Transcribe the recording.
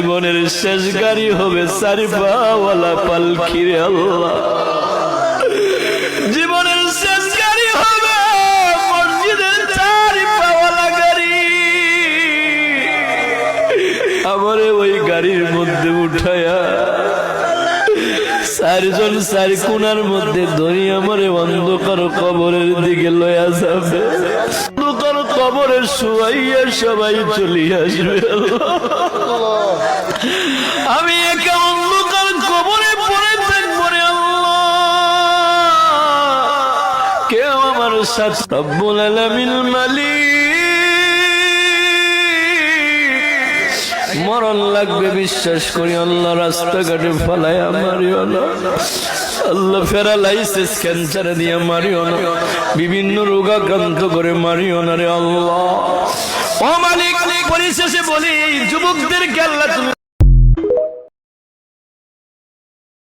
জীবনের শেষ গাড়ি হবে চারি পাওয়ালা পালকি রে আল্লাহ। জীবনের শেষ গাড়ি হবে মসজিদের চারি পাওয়ালা গাড়ি। আমারে ওই গাড়ির মধ্যে উঠায়া চারজন চার কোনার মধ্যে ধরি আমারে অন্ধকার কবরের দিকে লয়া যাবে। অন্ধকার কবরে শুয়াইয়া সবাই চলে আসবে। আমি আমার সাথে। রব্বুল মরণ লাগবে, বিশ্বাস করি, আল্লাহ রাস্তাঘাটে মারিও না। আল্লাহ প্যারালাইসিস ক্যান্সার দিয়ে মারিও না। বিভিন্ন রোগাক্রান্ত করে মারিও না রে আল্লাহ। ও পরিশেষে বলি, যুবকদেরকে